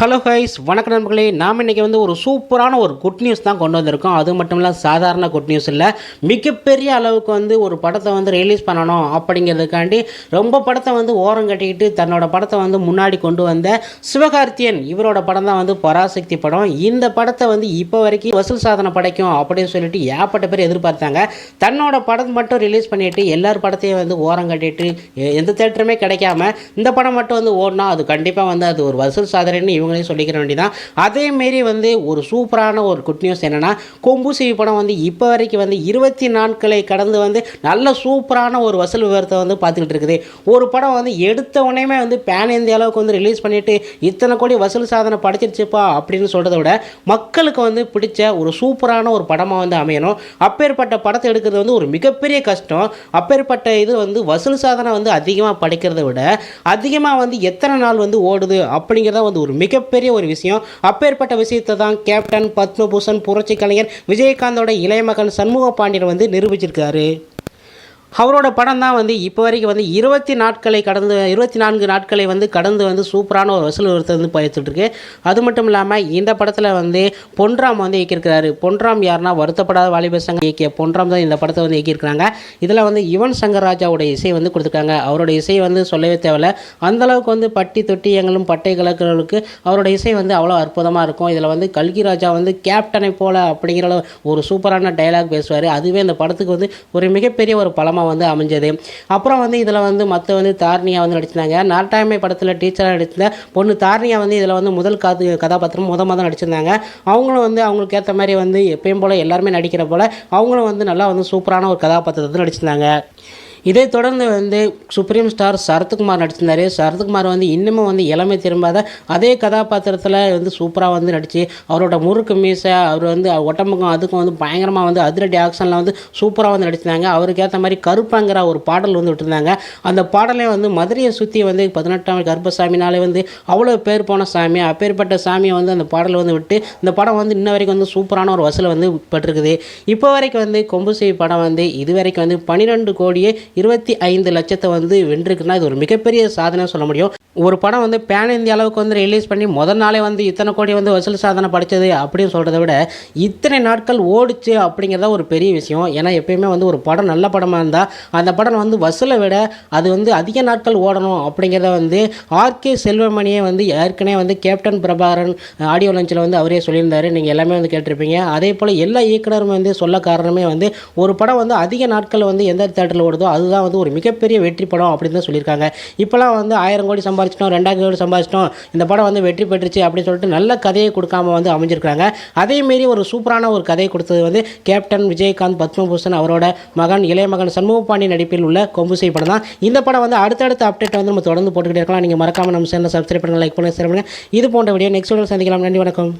Hello highs வணக்கம் நண்பர்களே. நாம் இன்றைக்கி வந்து ஒரு சூப்பரான ஒரு குட் நியூஸ் தான் கொண்டு வந்திருக்கோம். அது மட்டும் இல்லை சாதாரண குட் நியூஸ் இல்லை. மிகப்பெரிய அளவுக்கு வந்து ஒரு படத்தை வந்து ரிலீஸ் பண்ணணும் அப்படிங்கிறதுக்காண்டி ரொம்ப படத்தை வந்து ஓரம் கட்டிக்கிட்டு தன்னோட படத்தை வந்து முன்னாடி கொண்டு வந்த சிவகார்த்தியன் இவரோட படம் தான் வந்து பராசக்தி படம். இந்த படத்தை வந்து இப்போ வரைக்கும் வசூல் சாதனை படைக்கும் அப்படின்னு சொல்லிட்டு ஏகப்பட்ட பேர் எதிர்பார்த்தாங்க. தன்னோட படம் மட்டும் ரிலீஸ் பண்ணிட்டு எல்லார் படத்தையும் வந்து ஓரம் கட்டிட்டு எ- எந்த தேட்டருமே கிடைக்காம இந்த படம் மட்டும் வந்து ஓடினா அது கண்டிப்பாக வந்து அது ஒரு வசூல் சாதனைன்னு இவங்களையும் சொல்லிக்கிற வேண்டியதான் அதேமாரி வந்து ஒரு சூப்பரான ஒரு குட் நியூஸ் என்னென்னா கொம்பு சிவி படம் வந்து இப்போ வரைக்கும் வந்து இருபத்தி நாட்களை கடந்து வந்து நல்ல சூப்பரான ஒரு வசூல் விவரத்தை வந்து பார்த்துக்கிட்டு இருக்குது. ஒரு படம் வந்து எடுத்த உடனே வந்து பேன் இந்திய அளவுக்கு வந்து ரிலீஸ் பண்ணிட்டு இத்தனை கோடி வசூல் சாதனை படைச்சிருச்சுப்பா அப்படின்னு சொல்கிறத விட மக்களுக்கு வந்து பிடிச்ச ஒரு சூப்பரான ஒரு படமாக வந்து அமையணும். அப்பேற்பட்ட படத்தை எடுக்கிறது வந்து ஒரு மிகப்பெரிய கஷ்டம். அப்பேற்பட்ட இது வந்து வசூல் சாதனை வந்து அதிகமாக படைக்கிறத விட அதிகமாக வந்து எத்தனை நாள் வந்து ஓடுது அப்படிங்கிறத வந்து ஒரு மிக மிகப்பெரிய ஒரு விஷயம். அப்பேற்பட்ட விஷயத்தை தான் கேப்டன் பத்மபூஷன் புரட்சி கலைஞர் விஜயகாந்தோட இளைய மகன் சண்முக பாண்டியன் வந்து நிரூபிச்சிருக்காரு. அவரோட படம் தான் வந்து இப்போ வரைக்கும் வந்து இருபத்தி நாட்களை கடந்து இருபத்தி நான்கு நாட்களை வந்து கடந்து வந்து சூப்பரான ஒரு வசூல் ஒருத்தர் வந்து பயத்துட்ருக்கு அது மட்டும் இல்லாமல் இந்த படத்தில் வந்து பொன்ராம் வந்து இயக்கியிருக்கிறாரு. பொன்ராம் யாருன்னா வருத்தப்படாத வாலிபர் சங்கம் இயக்கிய பொன்ராம் தான் இந்த படத்தை வந்து இயக்கியிருக்கிறாங்க. இதில் வந்து யுவன் சங்கர் ராஜாவோட இசை வந்து கொடுத்துருக்காங்க. அவரோட இசை வந்து சொல்லவே தேவையில்ல. அந்த அளவுக்கு வந்து பட்டி தொட்டி எங்களும் பட்டை கலக்கிறவர்களுக்கு அவரோட இசை வந்து அவ்வளோ அற்புதமாக இருக்கும். இதில் வந்து கல்கி ராஜா வந்து கேப்டனை போல அப்படிங்கிற ஒரு சூப்பரான டைலாக் பேசுவார். அதுவே இந்த படத்துக்கு வந்து ஒரு மிகப்பெரிய ஒரு பலமாக வந்து அமைஞ்சது. அப்புறம் வந்து இதில் வந்து மற்ற வந்து தார்னியா வந்து நடிச்சிருந்தாங்க. நாட்டாமை படத்தில் டீச்சராக நடிச்சிருந்த பொண்ணு தார்னியா வந்து இதில் வந்து முதல் காது கதாபாத்திரம் முத மொதல் நடிச்சிருந்தாங்க. அவங்களும் வந்து அவங்களுக்கு ஏற்ற மாதிரி வந்து எப்பயும் போல் எல்லாருமே நடிக்கிற போல் அவங்களும் வந்து நல்லா வந்து சூப்பரான ஒரு கதாபாத்திரத்தை வந்து நடிச்சிருந்தாங்க. இதை தொடர்ந்து வந்து சுப்ரீம் ஸ்டார் சரத்குமார் நடிச்சிருந்தாரு. சரத்குமார் வந்து இன்னமும் வந்து இளமை திரும்பாத அதே கதாபாத்திரத்தில் வந்து சூப்பராக வந்து நடித்து அவரோட முறுக்கு மீசை அவர் வந்து உடம்புக்கும் அதுக்கும் வந்து பயங்கரமாக வந்து அதிரடி ஆக்ஷனில் வந்து சூப்பராக வந்து நடிச்சிருந்தாங்க. அவருக்கு ஏற்ற மாதிரி கருப்பாங்கிற ஒரு பாடல் வந்து விட்டுருந்தாங்க. அந்த பாடலே வந்து மதுரையை சுற்றி வந்து பதினெட்டாம் கருப்பசாமினாலே வந்து அவ்வளோ பேர் போன சாமி அப்பேற்பட்ட சாமியை வந்து அந்த பாடல் வந்து விட்டு இந்த படம் வந்து இன்ன வரைக்கும் வந்து சூப்பரான ஒரு வசூலை வந்து பெற்றிருக்குது. இப்போ வரைக்கும் வந்து கொம்புசை படம் வந்து இது வரைக்கும் வந்து பன்னிரெண்டு கோடியே இருபத்தி ஐந்து லட்சத்தை வந்து வென்றிருக்குன்னா இது ஒரு மிகப்பெரிய சாதனை சொல்ல முடியும். ஒரு படம் வந்து பேன் இந்திய அளவுக்கு வந்து ரிலீஸ் பண்ணி முதல் நாளே வந்து இத்தனை கோடி வந்து வசூல் சாதனை படித்தது அப்படின்னு சொல்கிறத விட இத்தனை நாட்கள் ஓடிச்சு அப்படிங்கிறத ஒரு பெரிய விஷயம். ஏன்னா எப்பயுமே வந்து ஒரு படம் நல்ல படமாக இருந்தால் அந்த படம் வந்து வசூலை விட அது வந்து அதிக நாட்கள் ஓடணும் அப்படிங்கிறத வந்து ஆர்கே செல்வமணியே வந்து ஏற்கனவே வந்து கேப்டன் பிரபாகரன் ஆடியோ லஞ்சில் வந்து அவரே சொல்லியிருந்தாரு. நீங்கள் எல்லாமே வந்து கேட்டிருப்பீங்க. அதே போல் எல்லா இயக்குனரும் வந்து சொல்ல காரணமே வந்து ஒரு படம் வந்து அதிக நாட்கள் வந்து எந்த தேட்டரில் ஓடுதோ அது அதுதான் வந்து ஒரு மிகப்பெரிய வெற்றி படம் அப்படின்னு தான் சொல்லியிருக்காங்க. இப்போலாம் வந்து ஆயிரம் கோடி சம்பாதிச்சிட்டோம் ரெண்டாயிரம் கோடி சம்பாதிச்சிட்டோம் இந்த படம் வந்து வெற்றி பெற்றுச்சு அப்படின்னு சொல்லிட்டு நல்ல கதையை கொடுக்காம வந்து அமைஞ்சிருக்காங்க அதேமாரி ஒரு சூப்பரான ஒரு கதையை கொடுத்தது வந்து கேப்டன் விஜயகாந்த் பத்மபூஷன் அவரோட மகன் இளைய மகன் சண்முகபாண்டி நடிப்பில் உள்ள கொம்புசை படம் தான். இந்த படம் வந்து அடுத்தடுத்த அப்டேட் வந்து நம்ம தொடர்ந்து போட்டுக்கிட்டே இருக்கலாம். நீங்கள் மறக்காமல் நம்ம சேனல் சப்ஸ்கிரைப் பண்ணுங்கள் லைக் பண்ணுங்கள் ஷேர் பண்ணுங்கள் இது போன்ற வீடியோ நெக்ஸ்ட் வீடியோ சந்திக்கலாம். நன்றி வணக்கம்.